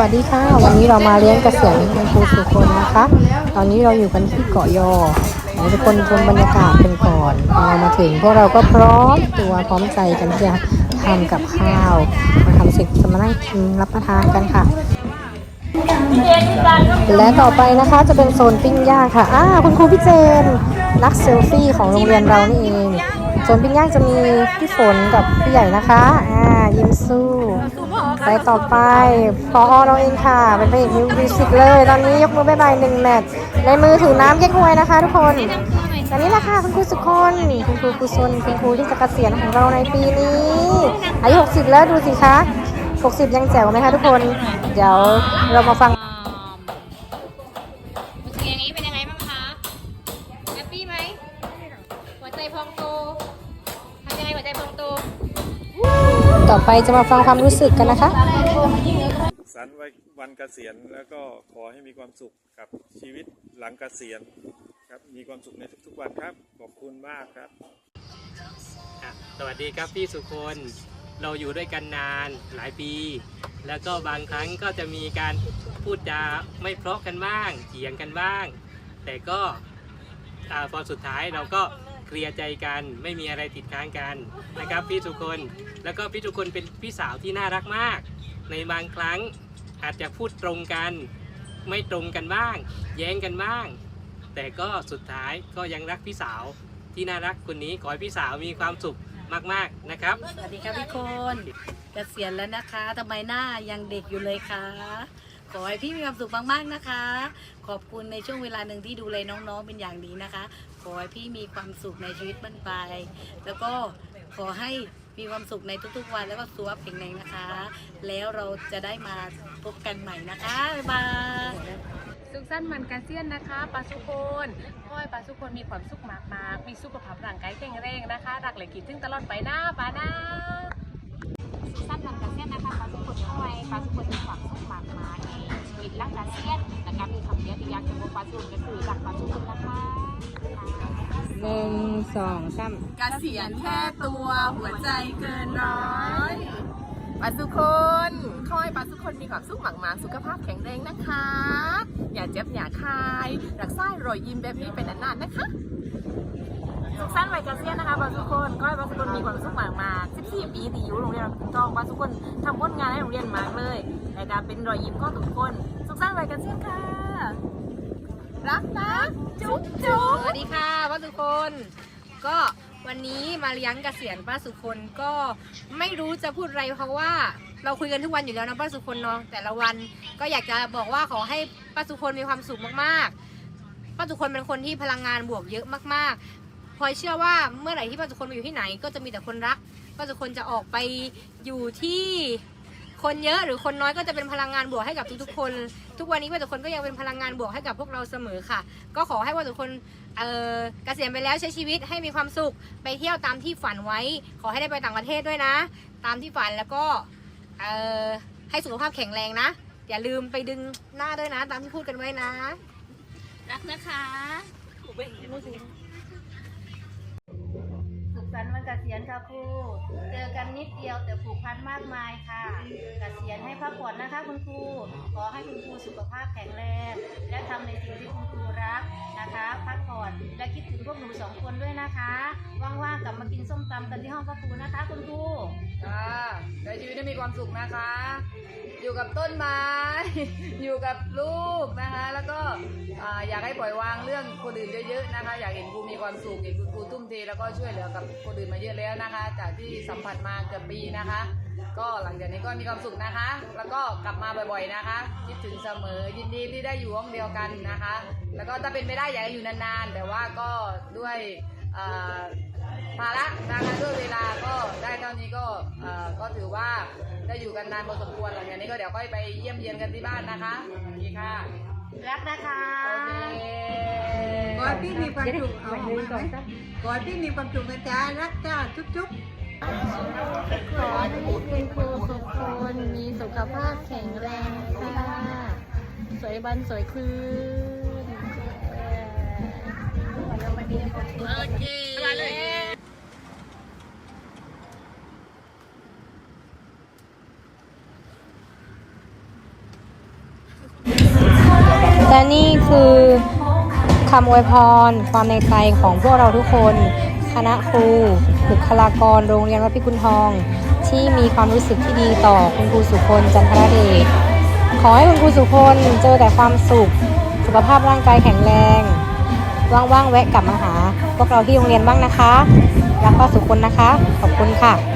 วัสดีค่ะ วันนี้เรามาเลี้ยงเกษียณคุณครูสุคนนะคะ ตอนนี้เราอยู่กันที่เกาะยอเดี๋ยวทุกคนชมบรรยากาศกันก่อนพอเรามาถึงพวกเราก็พร้อมตัวพร้อมใจกันที่จะทำกับข้าวมาทำเสร็จจะมานั่งกินรับประทานกันค่ะ และต่อไปนะคะจะเป็นโซนปิ้งย่างค่ะอ่าคุณครูพี่เจนนักเซลฟี่ของโรงเรียนเรานี่เองโซนปิ้งย่างจะมีพี่ฝนกับพี่ใหญ่นะคะอ่ายิ้มสู้ ไปต่อไปพอเราเองค่ะ เป็นพระเอกมิวสิกเลย ตอนนี้ยกมือบายบายหนึ่งแมทในมือถือน้ำแยกฮวยนะคะ ทุกคนตอนนี้แหละค่ะคุณครูสุคนคุณครูกุศลคุณครูที่จะเกษียณของเราในปีนี้ อายุ 60 แล้วดูสิคะ 60 ยังแจ๋วไหมคะทุกคน เดี๋ยวเรามาฟังรู้สึกอย่างนี้เป็นยังไงบ้างคะแฮปปี้ไหมหัวใจพองโตทำยังไงหัวใจพองโต ต่อไปจะมาฟังความรู้สึกกันนะคะสันวันเกษียณแล้วก็ขอให้มีความสุขกับชีวิตหลังเกษียณครับมีความสุขในทุกๆวันครับขอบคุณมากครับอะสวัสดีครับพี่สุคนเราอยู่ด้วยกันนานหลายปี แล้วก็บางครั้งก็จะมีการพูดจาไม่เพราะกันบ้างเถียงกันบ้าง แต่ก็อ่าพอสุดท้ายเราก็ เคลียร์ใจกัน ไม่มีอะไรติดค้างกันนะครับพี่สุคน แล้วก็พี่สุคนเป็นพี่สาวที่น่ารักมาก ในบางครั้งอาจจะพูดตรงกัน ไม่ตรงกันบ้าง แย้งกันบ้าง แต่ก็สุดท้ายก็ยังรักพี่สาวที่น่ารักคนนี้ขอให้พี่สาวมีความสุขมากๆนะครับ สวัสดีค่ะพี่คนเกษียณแล้วนะคะทำไมหน้ายังเด็กอยู่เลยคะ ขอให้พี่มีความสุขมากๆนะคะ ขอบคุณในช่วงเวลาหนึ่งที่ดูแลน้องๆเป็นอย่างดีนะคะ ขอให้พี่มีความสุขในชีวิตบันปลายแล้วก็ขอให้มีความสุขในทุกๆวันแล้วก็สุขภาพแข็งแรงนะคะ แล้วเราจะได้มาพบกันใหม่นะคะบ๊ายบายสุขสันต์วันเกษียณนะคะปาสุคนขอให้ปาสุคนมีความสุขมากๆมีสุขภาพร่างกายแข็งแรงนะคะ รักและคิดถึงตลอดไปนะปานะ สุขสันต์วันเกษียณนะคะปลาสุคนขอให้ปาสุคนมีความสุขมากๆในชีวิตหลังเกษียณนะคะมีคำเดียวที่อยากจะบอกปาสุคนก็คือรักปลาสุคนนะคะหนึ่งสองสามกระเกษียณแค่ตัวหัวใจเกินร้อยปาสุคนขอให้ปาสุคนมีความสุขมากๆ สุขภาพแข็งแรงนะคะ อย่าเจ็บอย่าคาย รักษารอยยิ้มแบบนี้เป็นนานๆนะคะ สุขสันต์วัยเกษียณนะคะบางทุกคนก็ให้บางทุกคนมีความสุขมากมา14ปีที่อยู่โรงเรียนถึงทองบางทุกคนทำผลงานให้โรงเรียนมากเลยในการเป็นรอยยิ้มของทุกคน สุขสันต์วัยเกษียณค่ะ รักนะจุ๊บจุ๊บสวัสดีค่ะป้าสุคน ก็วันนี้มาเลี้ยงเกษียณป้าสุคนก็ไม่รู้จะพูดอะไรเพราะว่าเราคุยกันทุกวันอยู่แล้วนะป้าสุคนเนาะแต่ละวันก็อยากจะบอกว่าขอให้ป้าสุคนมีความสุขมากๆป้าสุคนเป็นคนที่พลังงานบวกเยอะมากๆ ลอยเชื่อว่าเมื่อไหร่ที่ป้าสุคนมาอยู่ที่ไหน ก็จะมีแต่คนรักป้าสุคนจะออกไปอยู่ที่คนเยอะหรือคนน้อยก็จะเป็นพลังงานบวกให้กับทุกๆคน ทุกวันนี้ว่าทุกคนก็ยังเป็นพลังงานบวกให้กับพวกเราเสมอค่ะ ก็ขอให้ว่าทุกคนเอ่อเกษียณไปแล้วใช้ชีวิตให้มีความสุขไปเที่ยวตามที่ฝันไว้ ขอให้ได้ไปต่างประเทศด้วยนะ ตามที่ฝันแล้วก็เอ่อให้สุขภาพแข็งแรงนะอย่าลืมไปดึงหน้าด้วยนะ ตามที่พูดกันไว้นะ รักนะคะ ษียณค่ะครู เจอกันนิดเดียวแต่ผูกพันมากมายค่ะ เกษียณให้พักผ่อนนะคะคุณครู ขอให้คุณครูสุขภาพแข็งแรง และทำในสิ่งที่คุณครูรักนะคะ พักผ่อนและคิดถึง พวกหนูสองคนด้วยนะคะ ว่างๆกลับมากินส้มตำกันที่ห้องพระครูนะคะ คุณครูค่ะใช้ชีวิตให้มีความสุขนะคะ อยู่กับต้นไม้ อยู่กับลูกนะคะ แล้วก็อ่าอยากให้ปล่อยวางเรื่องคนอื่นเยอะๆนะคะ อยากเห็นครูมีความสุขเห็นคุณครูทุ่มเทแล้วก็ช่วยเหลือกับคนอื่นมาเยอะแล้วนะคะ จากที่สัมผัสมาเกือบปีนะคะ ก็หลังจากนี้ก็มีความสุขนะคะ แล้วก็กลับมาบ่อยๆนะคะ คิดถึงเสมอยินดีที่ได้อยู่ห้องเดียวกันนะคะ แล้วก็ถ้าเป็นไปได้อยากให้อยู่นานๆ แต่ว่าก็ด้วยเอ่อภาระนะคะด้วยเวลาก็ได้เท่านี้ก็เอ่อก็ถือว่าได้อยู่กันนานพอสมควรหลังจากนี้ก็เดี๋ยวก็ไปเยี่ยมเยียนกันที่บ้านนะคะโอเคค่ะรักนะคะโอเคขอให้พี่มีความสุขเอาออกมาไหมขอให้พี่มีความสุขนะจ๊ะรักจ้าจุ๊บๆ ขอให้คุณครูสุขคนมีสุขภาพแข็งแรงค่ะ สวยบันสวยคืนโอเคมาเลยและนี่คือคำอวยพรความในใจของพวกเราทุกคน คณะครู บุคลากรโรงเรียนวัดพิกุลทอง ที่มีความรู้สึกที่ดีต่อคุณครูสุคนจันทรเดชขอให้คุณครูสุคนเจอแต่ความสุข สุขภาพร่างกายแข็งแรง ว่างๆแวะกลับมาหา พวกเราที่โรงเรียนบ้างนะคะ รักป้าสุคนนะคะ ขอบคุณค่ะ